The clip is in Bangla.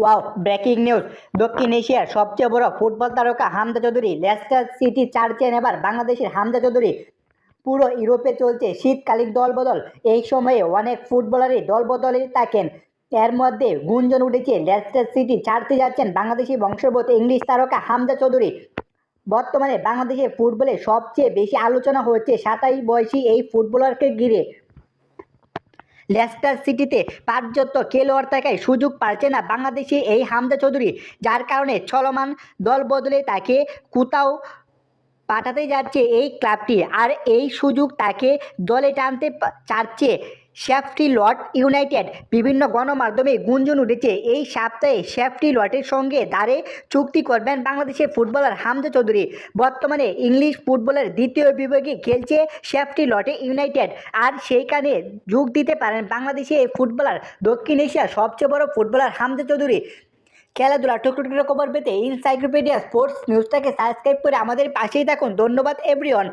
ওয়াও ব্রেকিং নিউজ দক্ষিণ এশিয়ার সবচেয়ে বড় ফুটবল তারকা হামজা চৌধুরী, লেস্টার সিটি চার্চেন এবার বাংলাদেশের হামজা চৌধুরী। পুরো ইউরোপে চলছে শীতকালীন দলবদল। এই সময়ে অনেক ফুটবলারই দলবদলে থাকেন। এর মধ্যে গুঞ্জন উঠেছে, লেস্টার সিটি ছাড়তে যাচ্ছেন বাংলাদেশি বংশোদ্ভূত ইংলিশ তারকা হামজা চৌধুরী। বর্তমানে বাংলাদেশের ফুটবলে সবচেয়ে বেশি আলোচনা হচ্ছে সাতাইশ বয়সী এই ফুটবলারকে ঘিরে। লেস্টার সিটিতে পার্যত খেলোয়াড় থাকায় সুযোগ পাচ্ছে না বাংলাদেশি এই হামদা চৌধুরী, যার কারণে চলমান দল বদলে তাকে কোথাও পাঠাতে যাচ্ছে এই ক্লাবটি আর এই সুযোগ তাকে দলে টানতে চাচ্ছে শেফটি লট ইউনাইটেড বিভিন্ন গণমাধ্যমে গুঞ্জন উঠেছে, এই সপ্তাহে শেফটি লটের সঙ্গে দাঁড়ে চুক্তি করবেন বাংলাদেশের ফুটবলার হামজা চৌধুরী। বর্তমানে ইংলিশ ফুটবলের দ্বিতীয় বিভাগে খেলছে শেফটি লটে ইউনাইটেড আর সেইখানে যোগ দিতে পারেন বাংলাদেশি ফুটবলার দক্ষিণ এশিয়ার সবচেয়ে বড় ফুটবলার হামজা চৌধুরী। খেলাধুলা টুকটুকি খবর পেতে ইনসাইক্লোপিডিয়া স্পোর্টস নিউজটাকে সাবস্ক্রাইব করে আমাদের পাশেই থাকুন। ধন্যবাদ এভরিওয়ান